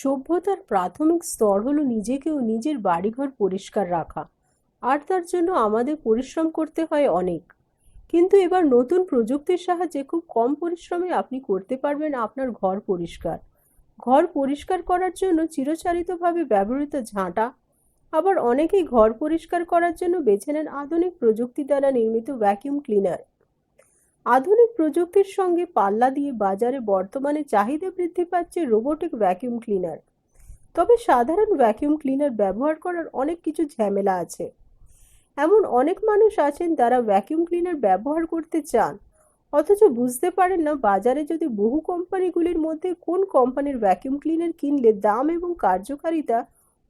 সভ্যতার প্রাথমিক স্তর হলো নিজেকে ও নিজের বাড়িঘর পরিষ্কার রাখা। আর তার জন্য আমাদের পরিশ্রম করতে হয় অনেক। কিন্তু এবার নতুন প্রযুক্তির সাহায্যে খুব কম পরিশ্রমে আপনি করতে পারবেন আপনার ঘর পরিষ্কার। ঘর পরিষ্কার করার জন্য চিরচারিতভাবে ব্যবহৃত ঝাঁটা, আবার অনেকেই ঘর পরিষ্কার করার জন্য বেছে নেন আধুনিক প্রযুক্তি দ্বারা নির্মিত ভ্যাকিউম ক্লিনার আধুনিক প্রযুক্তির সঙ্গে পাল্লা দিয়ে বাজারে বর্তমানে চাহিদা বৃদ্ধি পাচ্ছে রোবোটিক ভ্যাকিউম ক্লিনার তবে সাধারণ ভ্যাকিউম ক্লিনার ব্যবহার করার অনেক কিছু ঝামেলা আছে। এমন অনেক মানুষ আছেন যারা ভ্যাকিউম ক্লিনার ব্যবহার করতে চান, অথচ বুঝতে পারেন না বাজারে যদি বহু কোম্পানিগুলির মধ্যে কোন কোম্পানির ভ্যাকিউম ক্লিনার কিনলে দাম এবং কার্যকারিতা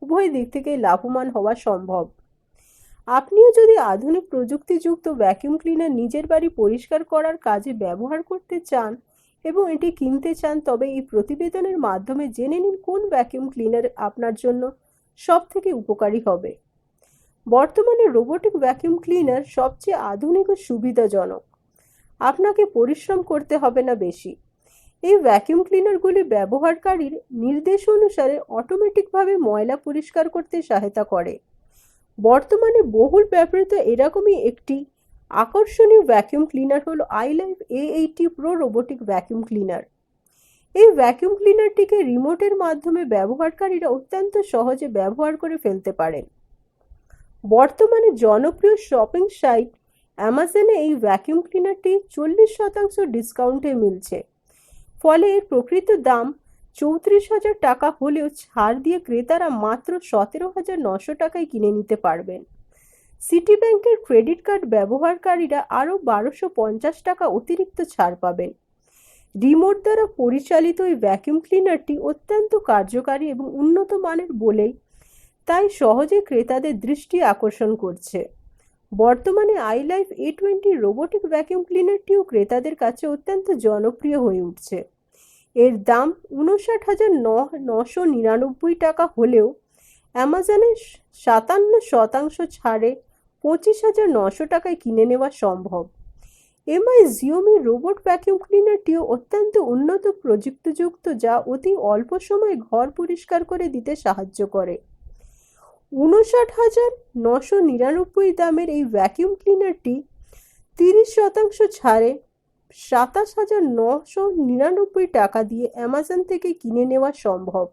উভয় দিক থেকেই লাভবান হওয়া সম্ভব। আপনিও যদি আধুনিক প্রযুক্তিযুক্ত ভ্যাকিউম ক্লিনার নিজের বাড়ি পরিষ্কার করার কাজে ব্যবহার করতে চান এবং এটি কিনতে চান, তবে এই প্রতিবেদনের মাধ্যমে জেনে নিন কোন ভ্যাকিউম ক্লিনার আপনার জন্য সব থেকে উপকারী হবে। বর্তমানে রোবোটিক ভ্যাকিউম ক্লিনার সবচেয়ে আধুনিক ও সুবিধাজনক। আপনাকে পরিশ্রম করতে হবে না বেশি। এই ভ্যাকিউম ক্লিনারগুলি ব্যবহারকারীর নির্দেশ অনুসারে অটোমেটিকভাবে ময়লা পরিষ্কার করতে সহায়তা করে। বর্তমানে বহুল ব্যবহৃত এরকমই একটি আকর্ষণীয় ভ্যাকিউম ক্লিনার হলো ILIFE A eighty pro robotic vacuum cleaner এই ভ্যাকিউম ক্লিনারটিকে রিমোটের মাধ্যমে ব্যবহারকারীরা অত্যন্ত সহজে ব্যবহার করে ফেলতে পারেন। বর্তমানে জনপ্রিয় শপিং সাইট অ্যামাজনে এই ভ্যাকিউম ক্লিনারটি চল্লিশ শতাংশ ডিসকাউন্টে মিলছে। ফলে এর প্রকৃত দাম চৌত্রিশ হাজার টাকা হলেও ছাড় দিয়ে ক্রেতারা মাত্র সতেরো হাজার নশো টাকায় কিনে নিতে পারবেন। সিটি ব্যাংকের ক্রেডিট কার্ড ব্যবহারকারীরা আরও বারোশো পঞ্চাশ টাকা অতিরিক্ত ছাড় পাবেন। রিমোট দ্বারা পরিচালিত এই ভ্যাকিউম ক্লিনারটি অত্যন্ত কার্যকারী এবং উন্নত মানের বলেই তাই সহজে ক্রেতাদের দৃষ্টি আকর্ষণ করছে। বর্তমানে ILIFE A twenty robotic vacuum ক্লিনারটিও ক্রেতাদের কাছে অত্যন্ত জনপ্রিয় হয়ে উঠছে। এর দাম উনষাট হাজার নশো নিরানব্বই টাকা হলেও অ্যামাজনে সাতান্ন শতাংশ ছাড়ে পঁচিশ হাজার নশো টাকায় কিনে নেওয়া সম্ভব। এমআই জিওমি রোবট ভ্যাকিউম ক্লিনারটিও অত্যন্ত উন্নত প্রযুক্তিযুক্ত যা অতি অল্প সময়ে ঘর পরিষ্কার করে দিতে সাহায্য করে। উনষাট হাজার নশো নিরানব্বই দামের এই ভ্যাকিউম ক্লিনারটি তিরিশ শতাংশ ছাড়ে সাতাশ হাজার নশো নিরানব্বই টাকা দিয়ে অ্যামাজন থেকে কিনে নেওয়া সম্ভব।